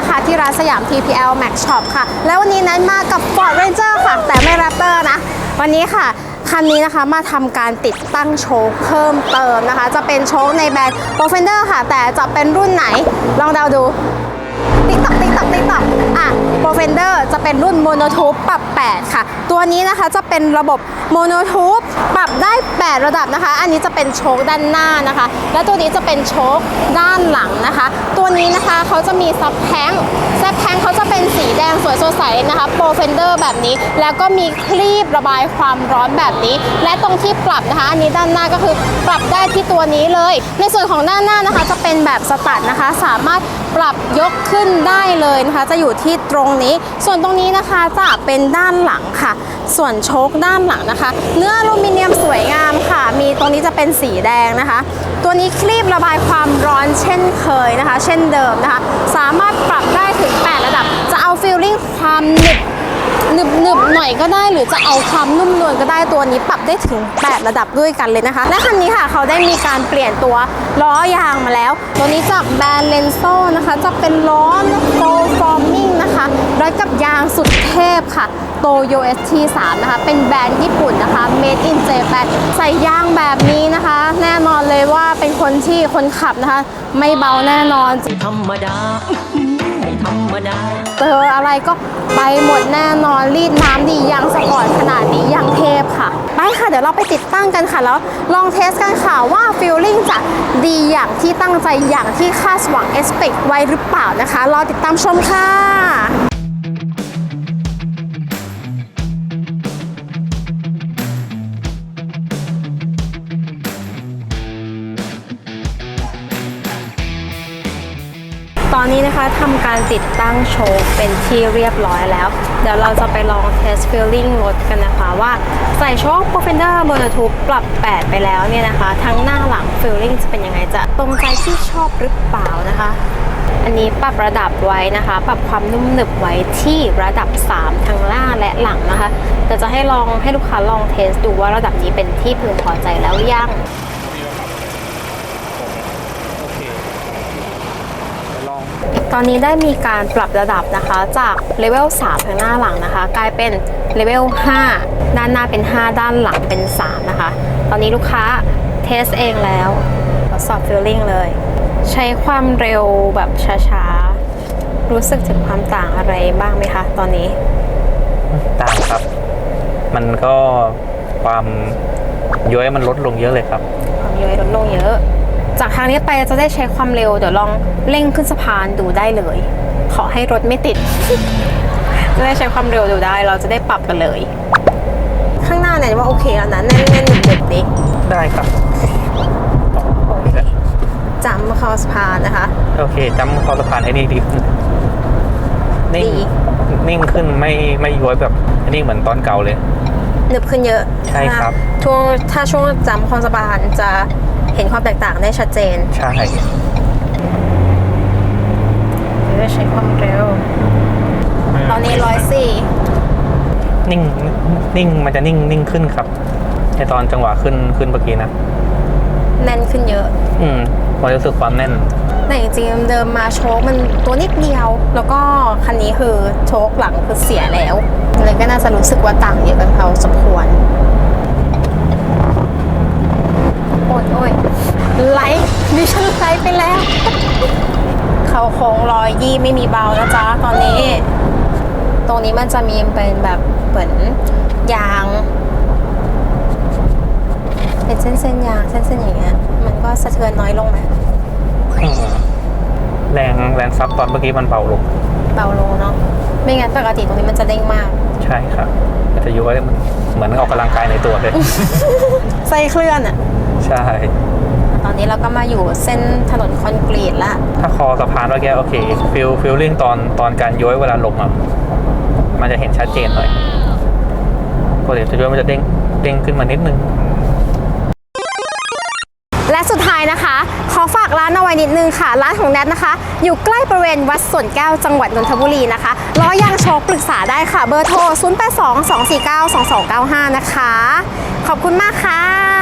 ะคะ ที่ร้านสยาม TPL Max Shop ค่ะ แล้ววันนี้นั้นมากับ Ford Ranger ค่ะ แต่ไม่ Raptor นะ วันนี้ค่ะคันนี้นะคะมาทำการติดตั้งโชคเพิ่มเติมนะคะ จะเป็นโชคในแบรนด์ Profender ค่ะ แต่จะเป็นรุ่นไหนลองเดาดู ติ๊กตอกติ๊กตอกติ๊กตอกอะ โปรเฟนเดอร์จะเป็นรุ่นโมโนทูปปรับ 8 ค่ะ ตัวนี้นะคะจะเป็นระบบโมโนทูปปรับได้ 8 ระดับนะคะ อันนี้จะเป็นโชคด้านหน้านะคะ และตัวนี้จะเป็นโชคด้านหลังนะคะ ตัวนี้นะคะเขาจะมีซับแทงซับแทงเขาจะเป็นสีแดงสวยสดใสนะคะโปรเฟนเดอร์แบบนี้ แล้วก็มีคลีบระบายความร้อนแบบนี้ และตรงที่ปรับนะคะ อันนี้ด้านหน้าก็คือปรับได้ที่ตัวนี้เลย ในส่วนของด้านหน้านะคะจะเป็นแบบสตัดนะคะ สามารถปรับยกขึ้นได้เลยนะคะ จะอยู่ที่ตรงนี้ ส่วนตรงนี้นะคะจะเป็นด้านหลังค่ะ ส่วนโชคด้านหลังนะคะ เนื้ออลูมิเนียมสวยงามค่ะ มีตรงนี้จะเป็นสีแดงนะคะ ตัวนี้คลีบระบายความร้อนเช่นเคยนะคะ เช่นเดิมนะคะ สามารถปรับได้ถึง 8 ระดับ จะเอาฟีลลิ่งความหนึบ หนึบหนึบหน่อยก็ได้หรือจะเอาความนุ่มนวลก็ได้ตัวนี้ปรับได้ถึง 8 ระดับด้วยกันเลยนะคะ และคันนี้ค่ะเขาได้มีการเปลี่ยนตัวล้อยางมาแล้ว ตัวนี้จากแบรนด์เลนโซนะคะ จะเป็นล้อโฟฟอร์มิงนะคะร้อยกับยางสุดเทพค่ะโตโย ST3 นะคะ เป็นแบรนด์ญี่ปุ่นนะคะ Made in Japan ใส่ยางแบบนี้นะคะ แน่นอนเลยว่าเป็นคนที่คนขับนะคะ ไม่เบาแน่นอนธรรมดา ธรรมดา เจออะไรก็ไปหมดแน่นอนรีดน้ำดียังสปอร์ตขนาดนี้ยังเทพค่ะไปค่ะเดี๋ยวเราไปติดตั้งกันค่ะ แล้วลองเทสกันค่ะว่าฟิลลิ่งจะดีอย่างที่ตั้งใจอย่างที่คาดหวังเอสเปกไว้หรือเปล่านะคะรอติดตามชมค่ะ ตอนนี้นะคะทำการติดตั้งโชว์เป็นที่เรียบร้อยแล้ว เดี๋ยวเราจะไปลองเทสฟิลลิ่งรถกันนะคะว่าใส่โชค Profender m o n o t u b e ปรับ 8 ไปแล้วเนี่ยนะคะ ทั้งหน้าหลังฟิลลิ่งจะเป็นยังไงจะตรงใจที่ชอบหรือเปล่านะคะ อันนี้ปรับระดับไว้นะคะ ปรับความนุ่มหนึบไว้ที่ระดับ 3 ทั้งหน้าและหลังนะคะแต่จะให้ลองให้ลูกค้าลองเทสดูว่าระดับนี้เป็นที่พึงพอใจแล้วยัง โอเคเดี๋ยวลอง ตอนนี้ได้มีการปรับระดับนะคะจากเลเวล3ทางหน้าหลังนะคะ กลายเป็นเลเวล5ด้านหน้าเป็น 5 ด้านหลังเป็น 3 นะคะ ตอนนี้ลูกค้าเทสเองแล้วทดสอบฟีลลิ่งเลย ใช้ความเร็วแบบช้าๆ รู้สึกถึงความต่างอะไรบ้างไหมคะ ตอนนี้ ต่างครับ มันก็ความย้อยมันลดลงเยอะเลยครับ ความเยอะลดลงเยอะ จากทางนี้ไปจะได้ใช้ความเร็ว เดี๋ยวลองเร่งขึ้นสะพานดูได้เลย ขอให้รถไม่ติด จะได้ใช้ความเร็วดูได้ เราจะได้ปรับกันเลย ข้างหน้าเนี่ยว่าโอเคแล้วนะแน่นๆหนึบๆดิได้ครับโอเคจำเข้าสะพานนะคะ โอเคจำคอสะพานให้ดีดีขึ้นนิ่งดีนิ่งขึ้นไม่ไม่ย้อยแบบนิ่งเหมือนตอนเก่าเลยหนึบขึ้นเยอะใช่ครับช่วงถ้าช่วงจำคอสะพานจะ เห็นความแตกต่างได้ชัดเจนใช่จะใช้ความเร็ว ตอนนี้ร้อยสี่นิ่งนิ่งมันจะนิ่งนิ่งขึ้นครับในตอนจังหวะขึ้นขึ้นเมื่อกี้นะแน่นขึ้นเยอะ อืมผมรู้สึกความแน่นแต่จริงๆเดิมมาโชคมันตัวนิดเดียว แล้วก็คันนี้คือโชคหลังคือเสียแล้วเลยก็น่าจะรู้สึกว่าต่างเยอะกันพอสมควร โอ้ยโอ้ย ไลท์ดิฉันไลท์ไปแล้ว เขาโค้งรอยยี่ไม่มีเบานะจ๊ะตอนนี้ ตรงนี้มันจะมีเป็นแบบเหมือนยาง เป็นเส้นๆยางเส้นๆอย่างเงี้ยมันก็สะเทือนน้อยลงไหมอืมแรงแรงซับตอนเมื่อกี้มันเบาลงเบาลงเนาะไม่งั้นปกติตรงนี้มันจะเด้งมาก ใช่ครับมันจะย้อยมันเหมือนออกกำลังกายในตัวเลยไส้เคลื่อนอะใช่ ตอนนี้เราก็มาอยู่เส้นถนนคอนกรีตละ ถ้าคอสะพานเมื่อกี้โอเคฟิลฟิลลิ่งตอนตอนการย้อยเวลาลงอะมันจะเห็นชัดเจนหน่อยปกติจะย้อยมันจะเด้งเด้งขึ้นมานิดนึงและสุดท้ายนะคะ ขอฝากร้านเอาไว้นิดนึงค่ะ ร้านของแนทนะคะ อยู่ใกล้บริเวณวัดสวนแก้วจังหวัดนนทบุรีนะคะล้อยางโชคปรึกษาได้ค่ะ เบอร์โทร 0822492295 นะคะ ขอบคุณมากค่ะ